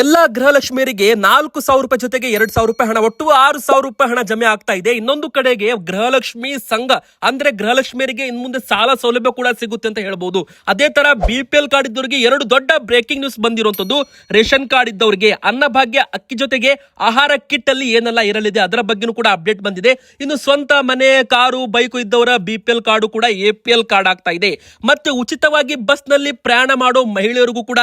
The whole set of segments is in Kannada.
ಎಲ್ಲಾ ಗೃಹಲಕ್ಷ್ಮಿಯರಿಗೆ ನಾಲ್ಕು ಸಾವಿರ ರೂಪಾಯಿ ಜೊತೆಗೆ ಎರಡ್ ಸಾವಿರ ರೂಪಾಯಿ ಹಣ, ಒಟ್ಟು ಆರು ಸಾವಿರ ರೂಪಾಯಿ ಹಣ ಜಮೆ ಆಗ್ತಾ ಇದೆ. ಇನ್ನೊಂದು ಕಡೆಗೆ ಗೃಹಲಕ್ಷ್ಮಿ ಸಂಘ, ಅಂದ್ರೆ ಗೃಹಲಕ್ಷ್ಮಿಯರಿಗೆ ಇನ್ ಮುಂದೆ ಸಾಲ ಸೌಲಭ್ಯ ಕೂಡ ಸಿಗುತ್ತೆ ಅಂತ ಹೇಳ್ಬಹುದು ಅದೇ ತರ ಬಿ ಪಿ ಎಲ್ ಕಾರ್ಡ್ ಇದ್ದವರಿಗೆ ಎರಡು ದೊಡ್ಡ ಬ್ರೇಕಿಂಗ್ ನ್ಯೂಸ್ ಬಂದಿರುವಂತದ್ದು ರೇಷನ್ ಕಾರ್ಡ್ ಇದ್ದವರಿಗೆ ಅನ್ನಭಾಗ್ಯ ಅಕ್ಕಿ ಜೊತೆಗೆ ಆಹಾರ ಕಿಟ್ ಅಲ್ಲಿ ಏನೆಲ್ಲ ಇರಲಿದೆ ಅದರ ಬಗ್ಗೆನೂ ಕೂಡ ಅಪ್ಡೇಟ್ ಬಂದಿದೆ. ಇನ್ನು ಸ್ವಂತ ಮನೆ, ಕಾರು, ಬೈಕು ಇದ್ದವರ ಬಿ ಪಿ ಕಾರ್ಡು ಕೂಡ ಎ ಪಿ ಎಲ್ ಕಾರ್ಡ್ ಆಗ್ತಾ ಇದೆ. ಮತ್ತೆ ಉಚಿತವಾಗಿ ಬಸ್ನಲ್ಲಿ ಪ್ರಯಾಣ ಮಾಡೋ ಮಹಿಳೆಯರಿಗೂ ಕೂಡ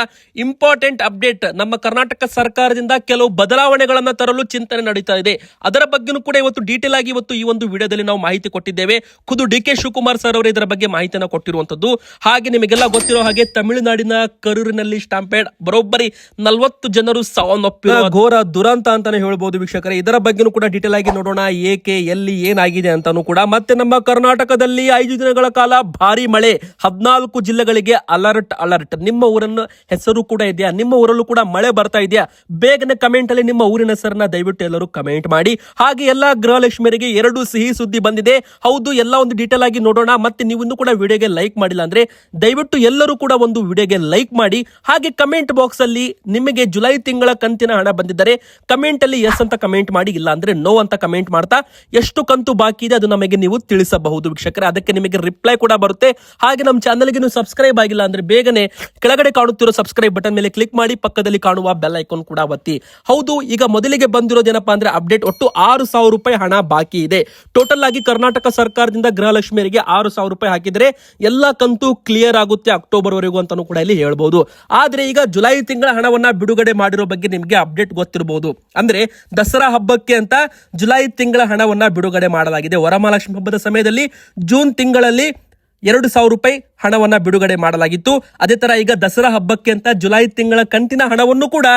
ಇಂಪಾರ್ಟೆಂಟ್ ಅಪ್ಡೇಟ್ ನಮ್ಮ ಕರ್ನಾಟಕ ಸರ್ಕಾರದಿಂದ ಕೆಲವು ಬದಲಾವಣೆಗಳನ್ನ ತರಲು ಚಿಂತನೆ ನಡೀತಾ ಇದೆ. ಅದರ ಬಗ್ಗೆನೂ ಕೂಡ ಇವತ್ತು ಡೀಟೇಲ್ ಆಗಿ ಇವತ್ತು ಈ ಒಂದು ವಿಡಿಯೋದಲ್ಲಿ ನಾವು ಮಾಹಿತಿ ಕೊಟ್ಟಿದ್ದೇವೆ. ಖುದ್ದು ಡಿ ಕೆ ಶಿವಕುಮಾರ್ ಸರ್ ಅವರು ಇದರ ಬಗ್ಗೆ ಮಾಹಿತಿಯನ್ನು ಕೊಟ್ಟಿರುವಂತದ್ದು. ಹಾಗೆ ನಿಮಗೆಲ್ಲ ಗೊತ್ತಿರೋ ಹಾಗೆ ತಮಿಳುನಾಡಿನ ಕರೂರಿನಲ್ಲಿ ಸ್ಟಾಂಪೇಡ್ ಬರೋಬ್ಬರಿ ನಲವತ್ತು ಜನರು ಸಾವನ್ನಪ್ಪಿರುವ ಘೋರ ದುರಂತ ಅಂತಾನೆ ಹೇಳ್ಬೋದು ವೀಕ್ಷಕರೇ. ಇದರ ಬಗ್ಗೆನೂ ಕೂಡ ಡೀಟೇಲ್ ಆಗಿ ನೋಡೋಣ. ಏಕೆ ಎಲ್ಲಿ ಏನಾಗಿದೆ ಅಂತಾನೂ ಕೂಡ. ಮತ್ತೆ ನಮ್ಮ ಕರ್ನಾಟಕದಲ್ಲಿ ಐದು ದಿನಗಳ ಕಾಲ ಭಾರಿ ಮಳೆ. ಹದಿನಾಲ್ಕು ಜಿಲ್ಲೆಗಳಿಗೆ ಅಲರ್ಟ್ ಅಲರ್ಟ್ ನಿಮ್ಮ ಊರನ್ನು ಹೆಸರು ಕೂಡ ಇದೆಯಾ? ನಿಮ್ಮ ಊರಲ್ಲೂ ಕೂಡ ಮಳೆ ಬರ್ತಾ ಇದೆಯಾ? ಬೇಗನೆ ಕಮೆಂಟ್ ಅಲ್ಲಿ ನಿಮ್ಮ ಊರಿನ ಹೆಸರನ್ನ ದಯವಿಟ್ಟು ಎಲ್ಲರೂ ಕಮೆಂಟ್ ಮಾಡಿ. ಹಾಗೆ ಎಲ್ಲಾ ಗೃಹಲಕ್ಷ್ಮಿಯರಿಗೆ ಎರಡು ಸಿಹಿ ಸುದ್ದಿ ಬಂದಿದೆ. ಹೌದು, ಎಲ್ಲ ಒಂದು ಡೀಟೇಲ್ ಆಗಿ ನೋಡೋಣ. ಮತ್ತೆ ನೀವು ಇನ್ನೂ ಕೂಡ ವಿಡಿಯೋಗೆ ಲೈಕ್ ಮಾಡಿಲ್ಲ ಅಂದ್ರೆ ದಯವಿಟ್ಟು ಎಲ್ಲರೂ ಕೂಡ ಒಂದು ವಿಡಿಯೋಗೆ ಲೈಕ್ ಮಾಡಿ. ಹಾಗೆ ಕಮೆಂಟ್ ಬಾಕ್ಸ್ ಅಲ್ಲಿ ನಿಮಗೆ ಜುಲೈ ತಿಂಗಳ ಕಂತಿನ ಹಣ ಬಂದಿದ್ದರೆ ಕಮೆಂಟ್ ಅಲ್ಲಿ ಎಸ್ ಅಂತ ಕಮೆಂಟ್ ಮಾಡಿ, ಇಲ್ಲ ಅಂದ್ರೆ ನೋ ಅಂತ ಕಮೆಂಟ್ ಮಾಡ್ತಾ ಎಷ್ಟು ಕಂತು ಬಾಕಿ ಇದೆ ಅದು ನಮಗೆ ನೀವು ತಿಳಿಸಬಹುದು ವೀಕ್ಷಕರೇ. ಅದಕ್ಕೆ ನಿಮಗೆ ರಿಪ್ಲೈ ಕೂಡ ಬರುತ್ತೆ. ಹಾಗೆ ನಮ್ಮ ಚಾನಲ್ಗೆ ನೀವು ಸಬ್ಸ್ಕ್ರೈಬ್ ಆಗಿಲ್ಲ ಅಂದ್ರೆ ಬೇಗನೆ ಕೆಳಗಡೆ ಕಾಣುತ್ತಿರೋ ಸಬ್ಸ್ಕ್ರೈಬ್ ಬಟನ್ ಮೇಲೆ ಕ್ಲಿಕ್ ಮಾಡಿ, ಪಕ್ಕದಲ್ಲಿ ಕಾಣುವ ಬೆಲ್ ಐಕಾನ್ ಕೂಡ ಒತ್ತಿ. ಹೌದು, ಈಗ ಮೊದಲಿಗೆ ಬಂದಿರೋದೇನಪ್ಪಾ ಅಂದ್ರೆ ಅಪ್ಡೇಟ್ ಒಟ್ಟು ಆರು ಸಾವಿರ ರೂಪಾಯಿ ಹಣ ಬಾಕಿ ಇದೆ. ಟೋಟಲ್ ಆಗಿ ಕರ್ನಾಟಕ ಸರ್ಕಾರದಿಂದ ಗೃಹಲಕ್ಷ್ಮಿಯರಿಗೆ ಆರು ಸಾವಿರ ರೂಪಾಯಿ ಹಾಕಿದ್ರೆ ಎಲ್ಲ ಕಂತು ಕ್ಲಿಯರ್ ಆಗುತ್ತೆ ಅಕ್ಟೋಬರ್ ವರೆಗೂ ಅಂತಾನು ಕೂಡ ಇಲ್ಲಿ ಹೇಳ್ಬಹುದು ಆದ್ರೆ ಈಗ ಜುಲೈ ತಿಂಗಳ ಹಣವನ್ನ ಬಿಡುಗಡೆ ಮಾಡಿರೋ ಬಗ್ಗೆ ನಿಮಗೆ ಅಪ್ಡೇಟ್ ಗೊತ್ತಿರಬಹುದು ಅಂದ್ರೆ ದಸರಾ ಹಬ್ಬಕ್ಕೆ ಅಂತ ಜುಲೈ ತಿಂಗಳ ಹಣವನ್ನ ಬಿಡುಗಡೆ ಮಾಡಲಾಗಿದೆ. ವರಮಹಾಲಕ್ಷ್ಮಿ ಹಬ್ಬದ ಸಮಯದಲ್ಲಿ ಜೂನ್ ತಿಂಗಳಲ್ಲಿ ಎರಡು ಸಾವಿರ ರೂಪಾಯಿ ಹಣವನ್ನ ಬಿಡುಗಡೆ ಮಾಡಲಾಗಿತ್ತು. ಅದೇ ತರ ಈಗ ದಸರಾ ಹಬ್ಬಕ್ಕೆ ಅಂತ ಜುಲೈ ತಿಂಗಳ ಕಂತಿನ ಹಣವನ್ನು ಕೂಡ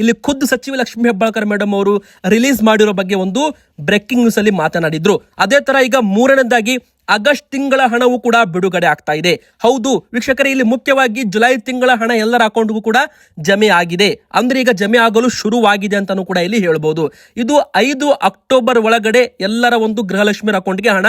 ಇಲ್ಲಿ ಖುದ್ದು ಸಚಿವ ಲಕ್ಷ್ಮೀ ಹೆಬ್ಬಾಳ್ಕರ್ ಮೇಡಮ್ ಅವರು ರಿಲೀಸ್ ಮಾಡಿರೋ ಬಗ್ಗೆ ಒಂದು ಬ್ರೇಕಿಂಗ್ ನ್ಯೂಸ್ ಅಲ್ಲಿ ಮಾತನಾಡಿದ್ರು. ಅದೇ ತರ ಈಗ ಮೂರನೇದಾಗಿ ಆಗಸ್ಟ್ ತಿಂಗಳ ಹಣವು ಕೂಡ ಬಿಡುಗಡೆ ಆಗ್ತಾ ಇದೆ. ಹೌದು, ವೀಕ್ಷಕರೇ, ಇಲ್ಲಿ ಮುಖ್ಯವಾಗಿ ಜುಲೈ ತಿಂಗಳ ಹಣ ಎಲ್ಲರ ಅಕೌಂಟ್ಗೂ ಕೂಡ ಜಮೆ ಆಗಿದೆ. ಅಂದ್ರೆ ಈಗ ಜಮೆ ಆಗಲು ಶುರುವಾಗಿದೆ ಅಂತಾನೂ ಕೂಡ ಇಲ್ಲಿ ಹೇಳ್ಬೋದು. ಇದು ಐದು ಅಕ್ಟೋಬರ್ ಒಳಗಡೆ ಎಲ್ಲರ ಒಂದು ಗೃಹಲಕ್ಷ್ಮಿಯರ ಅಕೌಂಟ್ಗೆ ಹಣ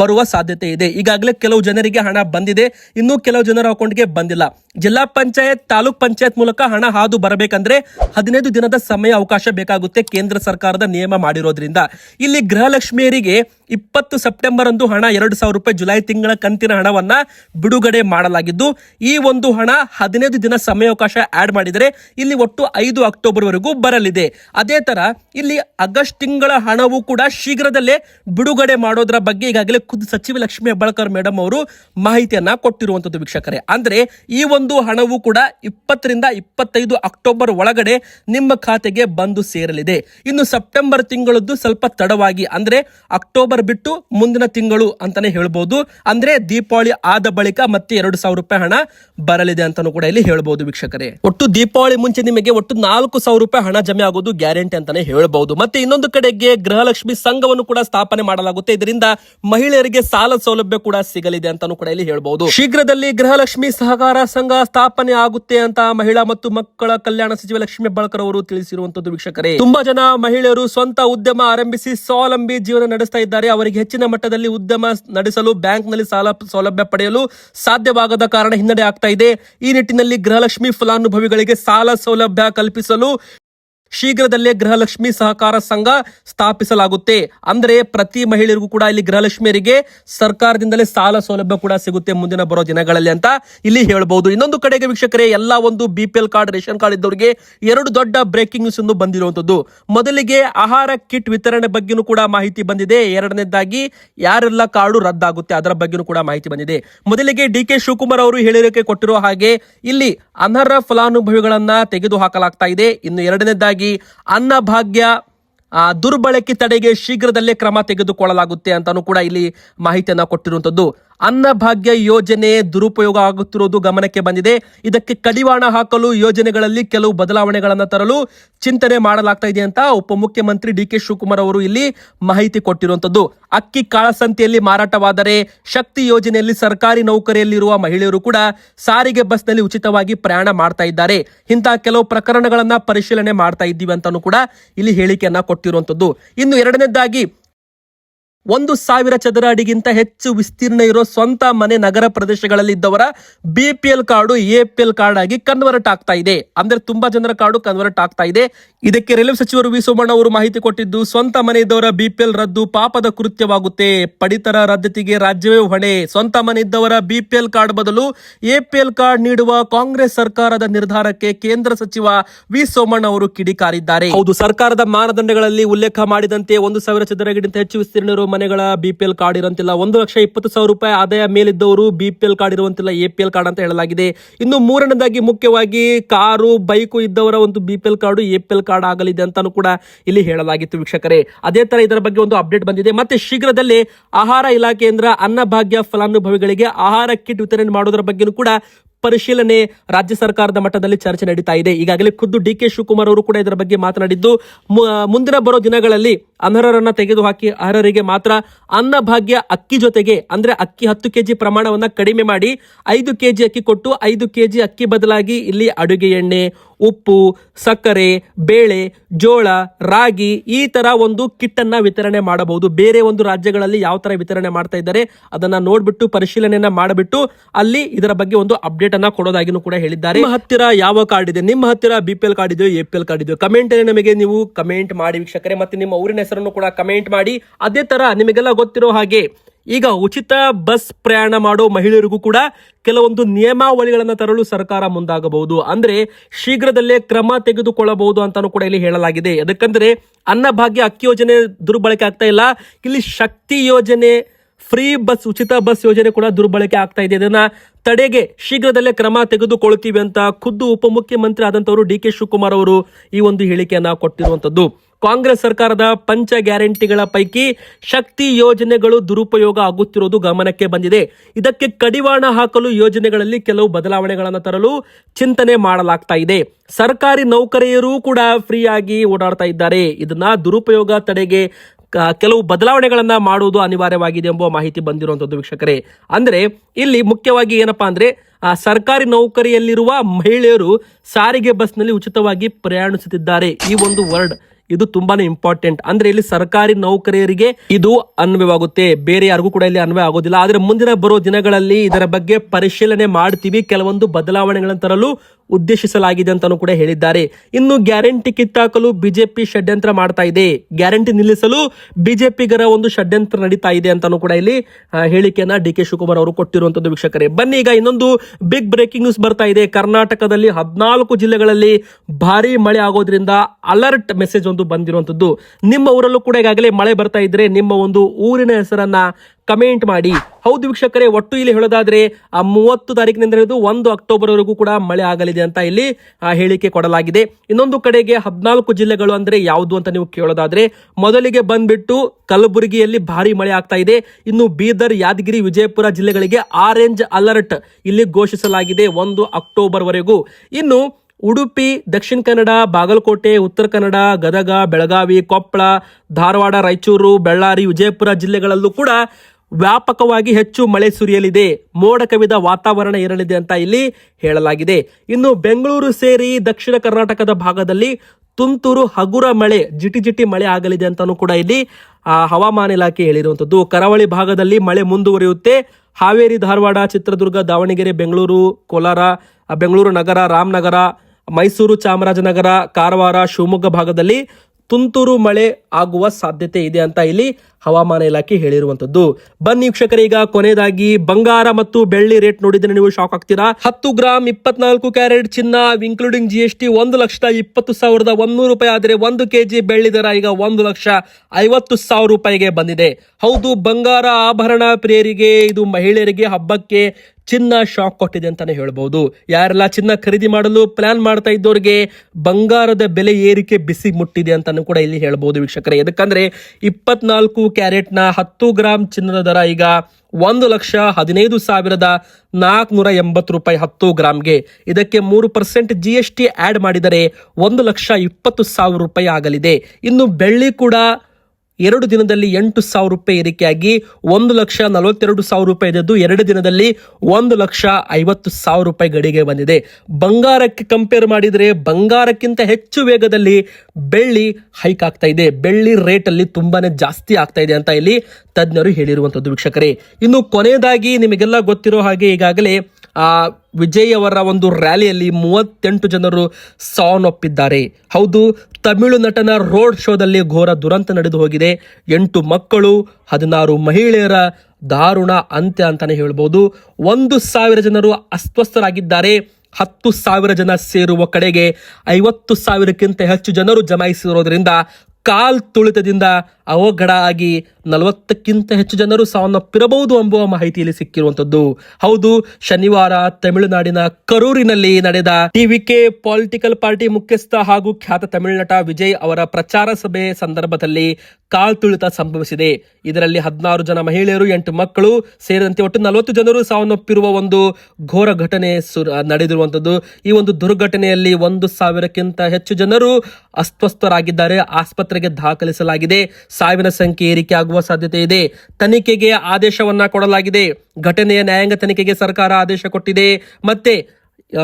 ಬರುವ ಸಾಧ್ಯತೆ ಇದೆ. ಈಗಾಗಲೇ ಕೆಲವು ಜನರಿಗೆ ಹಣ ಬಂದಿದೆ. ಇನ್ನು ಕೆಲವು ಜನರ ಅಕೌಂಟ್ಗೆ ಬಂದಿಲ್ಲ. ಜಿಲ್ಲಾ ಪಂಚಾಯತ್, ತಾಲೂಕ್ ಪಂಚಾಯತ್ ಮೂಲಕ ಹಣ ಹಾದು ಬರಬೇಕಂದ್ರೆ ಹದಿನೈದು ದಿನದ ಸಮಯ ಅವಕಾಶ ಬೇಕಾಗುತ್ತೆ ಕೇಂದ್ರ ಸರ್ಕಾರದ ನಿಯಮ ಮಾಡಿರೋದ್ರಿಂದ. ಇಲ್ಲಿ ಗೃಹಲಕ್ಷ್ಮಿಯರಿಗೆ ಇಪ್ಪತ್ತು ಸೆಪ್ಟೆಂಬರ್ ಅಂದು ಹಣ ಎರಡು ಸಾವಿರ ರೂಪಾಯಿ ಜುಲೈ ತಿಂಗಳ ಕಂತಿನ ಹಣವನ್ನ ಬಿಡುಗಡೆ ಮಾಡಲಾಗಿದ್ದು, ಈ ಒಂದು ಹಣ ಹದಿನೈದು ದಿನ ಸಮಯಾವಕಾಶ ಆಡ್ ಮಾಡಿದರೆ ಇಲ್ಲಿ ಒಟ್ಟು ಐದು ಅಕ್ಟೋಬರ್ ವರೆಗೂ ಬರಲಿದೆ. ಅದೇ ತರ ಇಲ್ಲಿ ಆಗಸ್ಟ್ ತಿಂಗಳ ಹಣವು ಕೂಡ ಶೀಘ್ರದಲ್ಲೇ ಬಿಡುಗಡೆ ಮಾಡೋದ್ರ ಬಗ್ಗೆ ಈಗಾಗಲೇ ಖುದ್ದು ಸಚಿವ ಲಕ್ಷ್ಮಿ ಹೆಬ್ಬಾಳ್ಕರ್ ಮೇಡಮ್ ಅವರು ಮಾಹಿತಿಯನ್ನ ಕೊಟ್ಟಿರುವಂತದ್ದು ವೀಕ್ಷಕರೇ. ಅಂದ್ರೆ ಈ ಒಂದು ಹಣವು ಕೂಡ ಇಪ್ಪತ್ತರಿಂದ ಇಪ್ಪತ್ತೈದು ಅಕ್ಟೋಬರ್ ಒಳಗಡೆ ನಿಮ್ಮ ಖಾತೆಗೆ ಬಂದು ಸೇರಲಿದೆ. ಇನ್ನು ಸೆಪ್ಟೆಂಬರ್ ತಿಂಗಳದ್ದು ಸ್ವಲ್ಪ ತಡವಾಗಿ, ಅಂದ್ರೆ ಅಕ್ಟೋಬರ್ ಬಿಟ್ಟು ಮುಂದಿನ ತಿಂಗಳು ಅಂತಾನೆ ಹೇಳ್ಬೋದು. ಅಂದ್ರೆ ದೀಪಾವಳಿ ಆದ ಬಳಿಕ ಮತ್ತೆ ಎರಡು ಸಾವಿರ ರೂಪಾಯಿ ಹಣ ಬರಲಿದೆ ಅಂತಾನು ಕೂಡ ಇಲ್ಲಿ ಹೇಳ್ಬೋದು ವೀಕ್ಷಕರೇ. ಒಟ್ಟು ದೀಪಾವಳಿ ಮುಂಚೆ ನಿಮಗೆ ಒಟ್ಟು ನಾಲ್ಕು ಸಾವಿರ ರೂಪಾಯಿ ಹಣ ಜಮೆ ಆಗೋದು ಗ್ಯಾರಂಟಿ ಅಂತಾನೆ ಹೇಳ್ಬಹುದು. ಮತ್ತೆ ಇನ್ನೊಂದು ಕಡೆಗೆ ಗೃಹಲಕ್ಷ್ಮಿ ಸಂಘವನ್ನು ಕೂಡ ಸ್ಥಾಪನೆ ಮಾಡಲಾಗುತ್ತೆ. ಇದರಿಂದ ಮಹಿಳೆಯರಿಗೆ ಸಾಲ ಸೌಲಭ್ಯ ಕೂಡ ಸಿಗಲಿದೆ ಅಂತಾನು ಕೂಡ ಇಲ್ಲಿ ಹೇಳಬಹುದು. ಶೀಘ್ರದಲ್ಲಿ ಗೃಹಲಕ್ಷ್ಮಿ ಸಹಕಾರ ಸಂಘ ಸ್ಥಾಪನೆ ಆಗುತ್ತೆ ಅಂತ ಮಹಿಳಾ ಮತ್ತು ಮಕ್ಕಳ ಕಲ್ಯಾಣ ಸಚಿವ ಲಕ್ಷ್ಮಿ ಹೆಬ್ಬಾಳ್ಕರ್ ಅವರು ತಿಳಿಸಿರುವಂತದ್ದು ವೀಕ್ಷಕರೇ. ತುಂಬಾ ಜನ ಮಹಿಳೆಯರು ಸ್ವಂತ ಉದ್ಯಮ ಆರಂಭಿಸಿ ಸ್ವಾವಲಂಬಿ ಜೀವನ ನಡೆಸ್ತಾ ಇದ್ದಾರೆ. ಅವರಿಗೆ ಹೆಚ್ಚಿನ ಮಟ್ಟದಲ್ಲಿ ಉದ್ಯಮ ನಡೆಸಲು ಬ್ಯಾಂಕ್ನಲ್ಲಿ ಸಾಲ ಸೌಲಭ್ಯ ಪಡೆಯಲು ಸಾಧ್ಯವಾಗದ ಕಾರಣ ಹಿನ್ನಡೆ ಆಗ್ತಾ ಇದೆ. ಈ ನಿಟ್ಟಿನಲ್ಲಿ ಗೃಹಲಕ್ಷ್ಮಿ ಫಲಾನುಭವಿಗಳಿಗೆ ಸಾಲ ಸೌಲಭ್ಯ ಕಲ್ಪಿಸಲು ಶೀಘ್ರದಲ್ಲೇ ಗೃಹಲಕ್ಷ್ಮಿ ಸಹಕಾರ ಸಂಘ ಸ್ಥಾಪಿಸಲಾಗುತ್ತೆ. ಅಂದ್ರೆ ಪ್ರತಿ ಮಹಿಳೆಯರಿಗೂ ಕೂಡ ಇಲ್ಲಿ ಗೃಹಲಕ್ಷ್ಮಿಯರಿಗೆ ಸರ್ಕಾರದಿಂದಲೇ ಸಾಲ ಸೌಲಭ್ಯ ಕೂಡ ಸಿಗುತ್ತೆ ಮುಂದಿನ ಬರೋ ದಿನಗಳಲ್ಲಿ ಅಂತ ಇಲ್ಲಿ ಹೇಳಬಹುದು ಇನ್ನೊಂದು ಕಡೆಗೆ ವೀಕ್ಷಕರೇ, ಎಲ್ಲ ಒಂದು B P L card, ration card ಇದ್ದವರಿಗೆ ಎರಡು ದೊಡ್ಡ ಬ್ರೇಕಿಂಗ್ ನ್ಯೂಸ್ ಒಂದು ಬಂದಿರುವಂತದ್ದು ಮೊದಲಿಗೆ ಆಹಾರ ಕಿಟ್ ವಿತರಣೆ ಬಗ್ಗೆನೂ ಕೂಡ ಮಾಹಿತಿ ಬಂದಿದೆ. ಎರಡನೇದಾಗಿ ಯಾರೆಲ್ಲ ಕಾರ್ಡ್ ರದ್ದಾಗುತ್ತೆ ಅದರ ಬಗ್ಗೆನೂ ಕೂಡ ಮಾಹಿತಿ ಬಂದಿದೆ. ಮೊದಲಿಗೆ ಡಿ ಕೆ ಶಿವಕುಮಾರ್ ಅವರು ಹೇಳಿರೋಕೆ ಕೊಟ್ಟಿರುವ ಹಾಗೆ ಇಲ್ಲಿ ಅನರ್ಹ ಫಲಾನುಭವಿಗಳನ್ನ ತೆಗೆದು ಹಾಕಲಾಗ್ತಾ ಇದೆ. ಇನ್ನು ಎರಡನೇದಾಗಿ ಅನ್ನಭಾಗ್ಯ ಆ, ದುರ್ಬಳಕೆ ತಡೆಗೆ ಶೀಘ್ರದಲ್ಲೇ ಕ್ರಮ ತೆಗೆದುಕೊಳ್ಳಲಾಗುತ್ತೆ ಅಂತಾನೂ ಕೂಡ ಇಲ್ಲಿ ಮಾಹಿತಿಯನ್ನು ಕೊಟ್ಟಿರುವಂತದ್ದು ಅನ್ನಭಾಗ್ಯ ಯೋಜನೆ ದುರುಪಯೋಗ ಆಗುತ್ತಿರುವುದು ಗಮನಕ್ಕೆ ಬಂದಿದೆ. ಇದಕ್ಕೆ ಕಡಿವಾಣ ಹಾಕಲು ಯೋಜನೆಗಳಲ್ಲಿ ಕೆಲವು ಬದಲಾವಣೆಗಳನ್ನು ತರಲು ಚಿಂತನೆ ಮಾಡಲಾಗ್ತಾ ಇದೆ ಅಂತ ಉಪಮುಖ್ಯಮಂತ್ರಿ ಡಿ ಕೆ ಶಿವಕುಮಾರ್ ಅವರು ಇಲ್ಲಿ ಮಾಹಿತಿ ಕೊಟ್ಟಿರುವಂತದ್ದು ಅಕ್ಕಿ ಕಾಳಸಂತೆಯಲ್ಲಿ ಮಾರಾಟವಾದರೆ ಶಕ್ತಿ ಯೋಜನೆಯಲ್ಲಿ ಸರ್ಕಾರಿ ನೌಕರಿಯಲ್ಲಿರುವ ಮಹಿಳೆಯರು ಕೂಡ ಸಾರಿಗೆ ಬಸ್ನಲ್ಲಿ ಉಚಿತವಾಗಿ ಪ್ರಯಾಣ ಮಾಡ್ತಾ ಇದ್ದಾರೆ. ಇಂತಹ ಕೆಲವು ಪ್ರಕರಣಗಳನ್ನ ಪರಿಶೀಲನೆ ಮಾಡ್ತಾ ಇದ್ದೀವಿ ಅಂತಾನು ಕೂಡ ಇಲ್ಲಿ ಹೇಳಿಕೆಯನ್ನ ಕೊಟ್ಟಿರುವಂತದ್ದು ಇನ್ನು ಎರಡನೇದಾಗಿ ಒಂದು ಸಾವಿರ ಚದರ ಅಡಿಗಿಂತ ಹೆಚ್ಚು ವಿಸ್ತೀರ್ಣ ಇರೋ ಸ್ವಂತ ಮನೆ ನಗರ ಪ್ರದೇಶಗಳಲ್ಲಿ ಇದ್ದವರ B P L card A P L card ಆಗಿ ಕನ್ವರ್ಟ್ ಆಗ್ತಾ ಇದೆ. ಅಂದ್ರೆ ತುಂಬಾ ಜನರ ಕಾರ್ಡು ಕನ್ವರ್ಟ್ ಆಗ್ತಾ ಇದೆ. ಇದಕ್ಕೆ ರೈಲ್ವೆ ಸಚಿವರು ವಿ ಸೋಮಣ್ಣ ಅವರು ಮಾಹಿತಿ ಕೊಟ್ಟಿದ್ದು, ಸ್ವಂತ ಮನೆ ಇದ್ದವರ ಬಿ ಪಿ ಎಲ್ ರದ್ದು ಪಾಪದ ಕೃತ್ಯವಾಗುತ್ತೆ. ಪಡಿತರ ರದ್ದತಿಗೆ ರಾಜ್ಯವೇ ಹೊಣೆ. ಸ್ವಂತ ಮನೆ ಇದ್ದವರ ಬಿ ಪಿ ಎಲ್ ಕಾರ್ಡ್ ಬದಲು ಎ ಪಿ ಎಲ್ ಕಾರ್ಡ್ ನೀಡುವ ಕಾಂಗ್ರೆಸ್ ಸರ್ಕಾರದ ನಿರ್ಧಾರಕ್ಕೆ ಕೇಂದ್ರ ಸಚಿವ ವಿ ಸೋಮಣ್ಣ ಅವರು ಕಿಡಿಕಾರಿದ್ದಾರೆ. ಹೌದು, ಸರ್ಕಾರದ ಮಾನದಂಡಗಳಲ್ಲಿ ಉಲ್ಲೇಖ ಮಾಡಿದಂತೆ ಒಂದು ಸಾವಿರ ಚದರಗಿಂತ ಹೆಚ್ಚು ವಿಸ್ತೀರ್ಣ ಮನೆಗಳ ಬಿಪಿಎಲ್ ಕಾರ್ಡ್ ಇರುವಂತಿಲ್ಲ ಒಂದು ಲಕ್ಷ ಇಪ್ಪತ್ತು ಸಾವಿರ ರೂಪಾಯಿ ಆದಾಯ ಮೇಲಿದ್ದವರು ಬಿಪಿಎಲ್ ಕಾರ್ಡ್ ಇರುವಂತಿಲ್ಲ ಎಪಿಎಲ್ ಕಾರ್ಡ್ ಅಂತ ಹೇಳಲಾಗಿದೆ. ಇನ್ನು ಮೂರನೇದಾಗಿ ಮುಖ್ಯವಾಗಿ ಕಾರು, ಬೈಕು ಇದ್ದವರ ಒಂದು ಬಿಪಿಎಲ್ ಕಾರ್ಡು ಎಪಿಎಲ್ ಕಾರ್ಡ್ ಆಗಲಿದೆ ಅಂತಾನು ಕೂಡ ಇಲ್ಲಿ ಹೇಳಲಾಗಿತ್ತು ವೀಕ್ಷಕರೇ. ಅದೇ ತರ ಇದರ ಬಗ್ಗೆ ಒಂದು ಅಪ್ಡೇಟ್ ಬಂದಿದೆ. ಮತ್ತೆ ಶೀಘ್ರದಲ್ಲೇ ಆಹಾರ ಇಲಾಖೆಯಿಂದ ಅನ್ನಭಾಗ್ಯ ಫಲಾನುಭವಿಗಳಿಗೆ ಆಹಾರ ಕಿಟ್ ವಿತರಣೆ ಮಾಡೋದರ ಬಗ್ಗೆನೂ ಕೂಡ ಪರಿಶೀಲನೆ ರಾಜ್ಯ ಸರ್ಕಾರದ ಮಟ್ಟದಲ್ಲಿ ಚರ್ಚೆ ನಡೀತಾ ಇದೆ. ಈಗಾಗಲೇ ಖುದ್ದು ಡಿ ಕೆ ಶಿವಕುಮಾರ್ ಅವರು ಕೂಡ ಇದರ ಬಗ್ಗೆ ಮಾತನಾಡಿದ್ದು ಮುಂದಿನ ಬರೋ ದಿನಗಳಲ್ಲಿ ಅನರ್ಹರನ್ನ ತೆಗೆದುಹಾಕಿ ಅರ್ಹರಿಗೆ ಮಾತ್ರ ಅನ್ನಭಾಗ್ಯ ಅಕ್ಕಿ ಜೊತೆಗೆ, ಅಂದ್ರೆ ಅಕ್ಕಿ ಹತ್ತು ಕೆಜಿ ಪ್ರಮಾಣವನ್ನ ಕಡಿಮೆ ಮಾಡಿ ಐದು ಕೆಜಿ ಅಕ್ಕಿ ಕೊಟ್ಟು ಐದು ಕೆಜಿ ಅಕ್ಕಿ ಬದಲಾಗಿ ಇಲ್ಲಿ ಅಡುಗೆ ಎಣ್ಣೆ ಉಪ್ಪು, ಸಕ್ಕರೆ, ಬೇಳೆ, ಜೋಳ, ರಾಗಿ ಈ ತರ ಒಂದು ಕಿಟ್ ಅನ್ನ ವಿತರಣೆ ಮಾಡಬಹುದು. ಬೇರೆ ಒಂದು ರಾಜ್ಯಗಳಲ್ಲಿ ಯಾವ ತರ ವಿತರಣೆ ಮಾಡ್ತಾ ಇದ್ದಾರೆ ಅದನ್ನ ನೋಡಿಬಿಟ್ಟು ಪರಿಶೀಲನೆಯನ್ನು ಮಾಡಿಬಿಟ್ಟು ಅಲ್ಲಿ ಇದರ ಬಗ್ಗೆ ಒಂದು ಅಪ್ಡೇಟ್ ಅನ್ನ ಕೊಡೋದಾಗಿನೂ ಕೂಡ ಹೇಳಿದ್ದಾರೆ. ನಿಮ್ಮ ಹತ್ತಿರ ಯಾವ ಕಾರ್ಡ್ ಇದೆ? ನಿಮ್ಮ ಹತ್ತಿರ ಬಿ ಪಿ ಎಲ್ ಕಾರ್ಡ್ ಇದೆಯೋ ಎ ಪಿ ಎಲ್ ಕಾರ್ಡ್ ಇದೆಯೋ? ಕಮೆಂಟ್ ನಮಗೆ ನೀವು ಕಮೆಂಟ್ ಮಾಡಿ ವೀಕ್ಷಕರೇ. ಮತ್ತೆ ನಿಮ್ಮ ಊರಿನ ಹೆಸರನ್ನು ಕೂಡ ಕಮೆಂಟ್ ಮಾಡಿ. ಅದೇ ತರ ನಿಮಗೆಲ್ಲ ಗೊತ್ತಿರೋ ಹಾಗೆ ಈಗ ಉಚಿತ ಬಸ್ ಪ್ರಯಾಣ ಮಾಡೋ ಮಹಿಳೆಯರಿಗೂ ಕೂಡ ಕೆಲವೊಂದು ನಿಯಮಾವಳಿಗಳನ್ನು ತರಲು ಸರ್ಕಾರ ಮುಂದಾಗಬಹುದು. ಅಂದ್ರೆ ಶೀಘ್ರದಲ್ಲೇ ಕ್ರಮ ತೆಗೆದುಕೊಳ್ಳಬಹುದು ಅಂತಾನು ಕೂಡ ಇಲ್ಲಿ ಹೇಳಲಾಗಿದೆ. ಯಾಕಂದ್ರೆ ಅನ್ನಭಾಗ್ಯ ಅಕ್ಕಿ ಯೋಜನೆ ದುರ್ಬಳಕೆ ಆಗ್ತಾ ಇಲ್ಲ. ಇಲ್ಲಿ ಶಕ್ತಿ ಯೋಜನೆ, ಫ್ರೀ ಬಸ್, ಉಚಿತ ಬಸ್ ಯೋಜನೆ ಕೂಡ ದುರ್ಬಳಕೆ ಆಗ್ತಾ ಇದೆ. ಇದನ್ನ ತಡೆಗೆ ಶೀಘ್ರದಲ್ಲೇ ಕ್ರಮ ತೆಗೆದುಕೊಳ್ತೀವಿ ಅಂತ ಖುದ್ದು ಉಪಮುಖ್ಯಮಂತ್ರಿ ಆದಂತವರು ಡಿ ಕೆ ಶಿವಕುಮಾರ್ ಅವರು ಈ ಒಂದು ಹೇಳಿಕೆಯನ್ನು ಕೊಟ್ಟಿರುವಂತದ್ದು. ಕಾಂಗ್ರೆಸ್ ಸರ್ಕಾರದ ಪಂಚ ಗ್ಯಾರಂಟಿಗಳ ಪೈಕಿ ಶಕ್ತಿ ಯೋಜನೆಗಳು ದುರುಪಯೋಗ ಆಗುತ್ತಿರುವುದು ಗಮನಕ್ಕೆ ಬಂದಿದೆ. ಇದಕ್ಕೆ ಕಡಿವಾಣ ಹಾಕಲು ಯೋಜನೆಗಳಲ್ಲಿ ಕೆಲವು ಬದಲಾವಣೆಗಳನ್ನು ತರಲು ಚಿಂತನೆ ಮಾಡಲಾಗ್ತಾ ಇದೆ. ಸರ್ಕಾರಿ ನೌಕರಿಯರು ಕೂಡ ಫ್ರೀ ಆಗಿ ಓಡಾಡ್ತಾ ಇದ್ದಾರೆ. ಇದನ್ನ ದುರುಪಯೋಗ ತಡೆಗೆ ಕೆಲವು ಬದಲಾವಣೆಗಳನ್ನು ಮಾಡುವುದು ಅನಿವಾರ್ಯವಾಗಿದೆ ಎಂಬ ಮಾಹಿತಿ ಬಂದಿರುವಂತದ್ದು ವೀಕ್ಷಕರೇ. ಅಂದರೆ ಇಲ್ಲಿ ಮುಖ್ಯವಾಗಿ ಏನಪ್ಪಾ ಅಂದ್ರೆ ಸರ್ಕಾರಿ ನೌಕರಿಯಲ್ಲಿರುವ ಮಹಿಳೆಯರು ಸಾರಿಗೆ ಬಸ್ನಲ್ಲಿ ಉಚಿತವಾಗಿ ಪ್ರಯಾಣಿಸುತ್ತಿದ್ದಾರೆ. ಈ ಒಂದು ವರ್ಡ್ ಇದು ತುಂಬಾನೇ ಇಂಪಾರ್ಟೆಂಟ್ ಅಂದ್ರೆ ಇಲ್ಲಿ ಸರ್ಕಾರಿ ನೌಕರರಿಗೆ ಇದು ಅನ್ವಯವಾಗುತ್ತೆ. ಬೇರೆ ಯಾರಿಗೂ ಕೂಡ ಇಲ್ಲಿ ಅನ್ವಯ ಆಗೋದಿಲ್ಲ. ಆದ್ರೆ ಮುಂದಿನ ಬರೋ ದಿನಗಳಲ್ಲಿ ಇದರ ಬಗ್ಗೆ ಪರಿಶೀಲನೆ ಮಾಡ್ತೀವಿ. ಕೆಲವೊಂದು ಬದಲಾವಣೆಗಳನ್ನು ತರಲು ಉದ್ದೇಶಿಸಲಾಗಿದೆ ಅಂತಾನು ಕೂಡ ಹೇಳಿದ್ದಾರೆ. ಇನ್ನು ಗ್ಯಾರಂಟಿ ಕಿತ್ತಾಕಲು ಬಿಜೆಪಿ ಷಡ್ಯಂತ್ರ ಮಾಡ್ತಾ ಇದೆ. ಗ್ಯಾರಂಟಿ ನಿಲ್ಲಿಸಲು ಬಿಜೆಪಿಗರ ಒಂದು ಷಡ್ಯಂತ್ರ ನಡೀತಾ ಇದೆ ಅಂತಾನು ಕೂಡ ಇಲ್ಲಿ ಹೇಳಿಕೆಯನ್ನ ಡಿ ಕೆ ಶಿವಕುಮಾರ್ ಅವರು ಕೊಟ್ಟಿರುವಂತದ್ದು ವೀಕ್ಷಕರೇ. ಬನ್ನಿ, ಈಗ ಇನ್ನೊಂದು ಬಿಗ್ ಬ್ರೇಕಿಂಗ್ ನ್ಯೂಸ್ ಬರ್ತಾ ಇದೆ. ಕರ್ನಾಟಕದಲ್ಲಿ ಹದಿನಾಲ್ಕು ಜಿಲ್ಲೆಗಳಲ್ಲಿ ಭಾರಿ ಮಳೆ ಆಗೋದ್ರಿಂದ ಅಲರ್ಟ್ ಮೆಸೇಜ್ ಒಂದು ಬಂದಿರುವಂತದ್ದು. ನಿಮ್ಮ ಊರಲ್ಲೂ ಕೂಡ ಈಗಾಗಲೇ ಮಳೆ ಬರ್ತಾ ಇದ್ರೆ ನಿಮ್ಮ ಒಂದು ಊರಿನ ಹೆಸರನ್ನ ಕಮೆಂಟ್ ಮಾಡಿ. ಹೌದು ವೀಕ್ಷಕರೇ, ಒಟ್ಟು ಇಲ್ಲಿ ಹೇಳೋದಾದ್ರೆ, ಆ ಮೂವತ್ತು ತಾರೀಕಿನಿಂದ ಹಿಡಿದು ಒಂದು ಅಕ್ಟೋಬರ್ ವರೆಗೂ ಕೂಡ ಮಳೆ ಆಗಲಿದೆ ಅಂತ ಇಲ್ಲಿ ಹೇಳಿಕೆ ಕೊಡಲಾಗಿದೆ. ಇನ್ನೊಂದು ಕಡೆಗೆ ಹದಿನಾಲ್ಕು ಜಿಲ್ಲೆಗಳು ಅಂದ್ರೆ ಯಾವುದು ಅಂತ ನೀವು ಕೇಳೋದಾದ್ರೆ, ಮೊದಲಿಗೆ ಬಂದ್ಬಿಟ್ಟು ಕಲಬುರಗಿಯಲ್ಲಿ ಭಾರಿ ಮಳೆ ಆಗ್ತಾ ಇದೆ. ಇನ್ನು ಬೀದರ್, ಯಾದಗಿರಿ, ವಿಜಯಪುರ ಜಿಲ್ಲೆಗಳಿಗೆ ಆರೆಂಜ್ ಅಲರ್ಟ್ ಇಲ್ಲಿ ಘೋಷಿಸಲಾಗಿದೆ ಒಂದು ಅಕ್ಟೋಬರ್ ವರೆಗೂ ಇನ್ನು ಉಡುಪಿ, ದಕ್ಷಿಣ ಕನ್ನಡ, ಬಾಗಲಕೋಟೆ, ಉತ್ತರ ಕನ್ನಡ, ಗದಗ, ಬೆಳಗಾವಿ, ಕೊಪ್ಪಳ, ಧಾರವಾಡ, ರಾಯಚೂರು, ಬಳ್ಳಾರಿ, ವಿಜಯಪುರ ಜಿಲ್ಲೆಗಳಲ್ಲೂ ಕೂಡ ವ್ಯಾಪಕವಾಗಿ ಹೆಚ್ಚು ಮಳೆ ಸುರಿಯಲಿದೆ ಮೋಡ ಕವಿದ ವಾತಾವರಣ ಇರಲಿದೆ ಅಂತ ಇಲ್ಲಿ ಹೇಳಲಾಗಿದೆ. ಇನ್ನು ಬೆಂಗಳೂರು ಸೇರಿ ದಕ್ಷಿಣ ಕರ್ನಾಟಕದ ಭಾಗದಲ್ಲಿ ತುಂತುರು ಹಗುರ ಮಳೆ ಜಿಟಿ ಜಿಟಿ ಮಳೆ ಆಗಲಿದೆ ಅಂತಾನೂ ಕೂಡ ಇಲ್ಲಿ ಆ, ಹವಾಮಾನ ಇಲಾಖೆ ಹೇಳಿರುವಂತದ್ದು ಕರಾವಳಿ ಭಾಗದಲ್ಲಿ ಮಳೆ ಮುಂದುವರಿಯುತ್ತೆ. ಹಾವೇರಿ ಧಾರವಾಡ ಚಿತ್ರದುರ್ಗ ದಾವಣಗೆರೆ ಬೆಂಗಳೂರು ಕೋಲಾರ ಬೆಂಗಳೂರು ನಗರ ರಾಮನಗರ ಮೈಸೂರು ಚಾಮರಾಜನಗರ ಕಾರವಾರ ಶಿವಮೊಗ್ಗ ಭಾಗದಲ್ಲಿ ತುಂತುರು ಮಳೆ ಆಗುವ ಸಾಧ್ಯತೆ ಇದೆ ಅಂತ ಇಲ್ಲಿ ಹವಾಮಾನ ಇಲಾಖೆ ಹೇಳಿರುವಂತದ್ದು. ಬನ್ನಿ ವೀಕ್ಷಕರೇ, ಈಗ ಕೊನೆಯದಾಗಿ ಬಂಗಾರ ಮತ್ತು ಬೆಳ್ಳಿ ರೇಟ್ ನೋಡಿದ್ರೆ ನೀವು ಶಾಕ್ ಆಗ್ತೀರಾ? ಹತ್ತು ಗ್ರಾಮ್ ಇಪ್ಪತ್ನಾಲ್ಕು ಕ್ಯಾರೆಟ್ ಚಿನ್ನ ಇನ್ಕ್ಲೂಡಿಂಗ್ ಜಿ ಎಸ್ ಟಿ ಒಂದು ಲಕ್ಷದ ಇಪ್ಪತ್ತು ಸಾವಿರದ ಒಂದೂರು ರೂಪಾಯಿ ಆದರೆ ಒಂದು ಕೆಜಿ ಬೆಳ್ಳಿ ದರ ಈಗ ಒಂದು ಲಕ್ಷ ಐವತ್ತು ಸಾವಿರ ರೂಪಾಯಿಗೆ ಬಂದಿದೆ. ಹೌದು, ಬಂಗಾರ ಆಭರಣ ಪ್ರಿಯರಿಗೆ, ಇದು ಮಹಿಳೆಯರಿಗೆ ಹಬ್ಬಕ್ಕೆ ಚಿನ್ನ ಶಾಕ್ ಕೊಟ್ಟಿದೆ ಅಂತಾನೆ ಹೇಳ್ಬಹುದು ಯಾರೆಲ್ಲ ಚಿನ್ನ ಖರೀದಿ ಮಾಡಲು ಪ್ಲಾನ್ ಮಾಡ್ತಾ ಇದ್ದವರಿಗೆ ಬಂಗಾರದ ಬೆಲೆ ಏರಿಕೆ ಬಿಸಿ ಮುಟ್ಟಿದೆ ಅಂತಾನು ಕೂಡ ಇಲ್ಲಿ ಹೇಳ್ಬಹುದು ವೀಕ್ಷಕರೇ ಯಾಕಂದ್ರೆ ಇಪ್ಪತ್ನಾಲ್ಕು ಕ್ಯಾರೆಟ್ನ ಹತ್ತು ಗ್ರಾಮ್ ಚಿನ್ನದ ದರ ಈಗ ಒಂದು ಲಕ್ಷ ಹದಿನೈದು ಸಾವಿರದ ನಾಲ್ಕುನೂರ ಎಂಬತ್ತು ರೂಪಾಯಿ ಹತ್ತು ಗ್ರಾಮ್ಗೆ. ಇದಕ್ಕೆ ಮೂರು percent G S T add ಮಾಡಿದರೆ ಒಂದು ಲಕ್ಷ ಇಪ್ಪತ್ತು ಸಾವಿರ ರೂಪಾಯಿ ಆಗಲಿದೆ. ಇನ್ನು ಬೆಳ್ಳಿ ಕೂಡ ಎರಡು ದಿನದಲ್ಲಿ ಎಂಟು ಸಾವಿರ ರೂಪಾಯಿ ಏರಿಕೆಯಾಗಿ ಒಂದು ಲಕ್ಷ ನಲವತ್ತೆರಡು ಸಾವಿರ ರೂಪಾಯಿ ಇದ್ದದ್ದು. ಎರಡು ದಿನದಲ್ಲಿ ಒಂದು ಲಕ್ಷ ಐವತ್ತು ಸಾವಿರ ರೂಪಾಯಿ ಗಡಿಗೆ ಬಂದಿದೆ. ಬಂಗಾರಕ್ಕೆ ಕಂಪೇರ್ ಮಾಡಿದರೆ ಬಂಗಾರಕ್ಕಿಂತ ಹೆಚ್ಚು ವೇಗದಲ್ಲಿ ಬೆಳ್ಳಿ ಹೈಕ್ ಆಗ್ತಾ ಇದೆ. ಬೆಳ್ಳಿ ರೇಟ್ ಅಲ್ಲಿ ತುಂಬಾನೇ ಜಾಸ್ತಿ ಆಗ್ತಾ ಇದೆ ಅಂತ ಇಲ್ಲಿ ತಜ್ಞರು ಹೇಳಿರುವಂತದ್ದು. ವೀಕ್ಷಕರೇ, ಇನ್ನು ಕೊನೆಯದಾಗಿ ನಿಮಗೆಲ್ಲ ಗೊತ್ತಿರೋ ಹಾಗೆ ಈಗಾಗಲೇ ವಿಜಯ್ ಅವರ ಒಂದು ರ್ಯಾಲಿಯಲ್ಲಿ ಮೂವತ್ತೆಂಟು ಜನರು ಸಾವನ್ನಪ್ಪಿದ್ದಾರೆ. ಹೌದು, ತಮಿಳು ನಟನ ರೋಡ್ ಶೋದಲ್ಲಿ ಘೋರ ದುರಂತ ನಡೆದು ಹೋಗಿದೆ. ಎಂಟು ಮಕ್ಕಳು, ಹದಿನಾರು ಮಹಿಳೆಯರ ದಾರುಣ ಅಂತ್ಯ ಅಂತಾನೆ ಹೇಳ್ಬೋದು. ಒಂದು ಸಾವಿರ ಜನರು ಅಸ್ವಸ್ಥರಾಗಿದ್ದಾರೆ. ಹತ್ತು ಸಾವಿರ ಜನ ಸೇರುವ ಕಡೆಗೆ ಐವತ್ತು ಸಾವಿರಕ್ಕಿಂತ ಹೆಚ್ಚು ಜನರು ಜಮಾಯಿಸಿರೋದ್ರಿಂದ ಕಾಲ್ ತುಳಿತದಿಂದ ಅವಘಡ ಆಗಿ ನಲವತ್ತಕ್ಕಿಂತ ಹೆಚ್ಚು ಜನರು ಸಾವನ್ನಪ್ಪಿರಬಹುದು ಎಂಬುವ ಮಾಹಿತಿಯಲ್ಲಿ ಸಿಕ್ಕಿರುವಂಥದ್ದು. ಹೌದು, ಶನಿವಾರ ತಮಿಳುನಾಡಿನ ಕರೂರಿನಲ್ಲಿ ನಡೆದ ಟಿವಿಕೆ ಪೊಲಿಟಿಕಲ್ ಪಾರ್ಟಿ ಮುಖ್ಯಸ್ಥ ಹಾಗೂ ಖ್ಯಾತ ತಮಿಳುನಟ ವಿಜಯ್ ಅವರ ಪ್ರಚಾರ ಸಭೆ ಸಂದರ್ಭದಲ್ಲಿ ಕಾಲ್ ತುಳಿತ ಸಂಭವಿಸಿದೆ. ಇದರಲ್ಲಿ ಹದಿನಾರು ಜನ ಮಹಿಳೆಯರು, ಎಂಟು ಮಕ್ಕಳು ಸೇರಿದಂತೆ ಒಟ್ಟು ನಲವತ್ತು ಜನರು ಸಾವನ್ನಪ್ಪಿರುವ ಒಂದು ಘೋರ ಘಟನೆ ಸುರ ನಡೆದಿರುವಂತದ್ದು ಈ ಒಂದು ದುರ್ಘಟನೆಯಲ್ಲಿ ಒಂದು ಸಾವಿರಕ್ಕಿಂತ ಹೆಚ್ಚು ಜನರು ಅಸ್ವಸ್ಥರಾಗಿದ್ದಾರೆ. ಆಸ್ಪತ್ರೆಗೆ ದಾಖಲಿಸಲಾಗಿದೆ. ಸಾವಿನ ಸಂಖ್ಯೆ ಏರಿಕೆ ಸಾಧ್ಯತೆ ಇದೆ. ತನಿಖೆಗೆ ಆದೇಶವನ್ನ ಕೊಡಲಾಗಿದೆ. ಘಟನೆಯ ನ್ಯಾಯಾಂಗ ತನಿಖೆಗೆ ಸರ್ಕಾರ ಆದೇಶ ಕೊಟ್ಟಿದೆ. ಮತ್ತೆ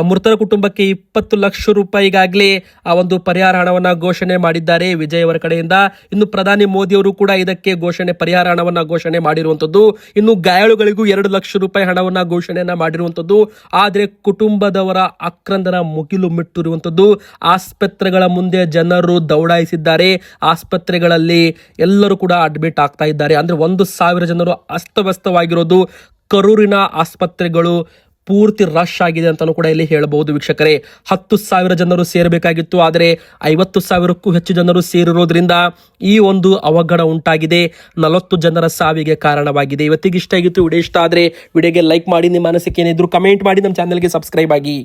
ಮೃತರ ಕುಟುಂಬಕ್ಕೆ ಇಪ್ಪತ್ತು ಲಕ್ಷ ರೂಪಾಯಿಗಾಗಲೇ ಆ ಒಂದು ಪರಿಹಾರ ಹಣವನ್ನು ಘೋಷಣೆ ಮಾಡಿದ್ದಾರೆ. ವಿಜಯ್ ಅವರ ಕಡೆಯಿಂದ ಇನ್ನು ಪ್ರಧಾನಿ ಮೋದಿ ಅವರು ಕೂಡ ಇದಕ್ಕೆ ಘೋಷಣೆ, ಪರಿಹಾರ ಹಣವನ್ನು ಘೋಷಣೆ ಮಾಡಿರುವಂತದ್ದು ಇನ್ನು ಗಾಯಾಳುಗಳಿಗೂ ಎರಡು ಲಕ್ಷ ರೂಪಾಯಿ ಹಣವನ್ನ ಘೋಷಣೆಯನ್ನ ಮಾಡಿರುವಂತದ್ದು ಆದರೆ ಕುಟುಂಬದವರ ಆಕ್ರಂದನ ಮುಗಿಲು ಮಿಟ್ಟಿರುವಂತದ್ದು ಆಸ್ಪತ್ರೆಗಳ ಮುಂದೆ ಜನರು ದೌಡಾಯಿಸಿದ್ದಾರೆ. ಆಸ್ಪತ್ರೆಗಳಲ್ಲಿ ಎಲ್ಲರೂ ಕೂಡ ಅಡ್ಮಿಟ್ ಆಗ್ತಾ ಇದ್ದಾರೆ. ಅಂದ್ರೆ ಒಂದು ಸಾವಿರ ಜನರು ಅಸ್ತವ್ಯಸ್ತವಾಗಿರೋದು. ಕರೂರಿನ ಆಸ್ಪತ್ರೆಗಳು ಪೂರ್ತಿ ರಶ್ ಆಗಿದೆ ಅಂತಾನೂ ಕೂಡ ಇಲ್ಲಿ ಹೇಳಬಹುದು ವೀಕ್ಷಕರೇ. ಹತ್ತು ಸಾವಿರ ಜನರು ಸೇರಬೇಕಾಗಿತ್ತು, ಆದರೆ ಐವತ್ತು ಸಾವಿರಕ್ಕೂ ಹೆಚ್ಚು ಜನರು ಸೇರಿರೋದ್ರಿಂದ ಈ ಒಂದು ಅವಘಡ ಉಂಟಾಗಿದೆ. ನಲವತ್ತು ಜನರ ಸಾವಿಗೆ ಕಾರಣವಾಗಿದೆ. ಇವತ್ತಿಗೆ ಇಷ್ಟ ಆಗಿತ್ತು ವಿಡಿಯೋ ಇಷ್ಟ ಆದರೆ ವಿಡಿಯೋಗೆ ಲೈಕ್ ಮಾಡಿ, ನಿಮ್ಮ ಅನಿಸಿಕೆ ಏನಿದ್ರು ಕಮೆಂಟ್ ಮಾಡಿ, ನಮ್ಮ ಚಾನಲ್ಗೆ ಸಬ್ಸ್ಕ್ರೈಬ್ ಆಗಿ.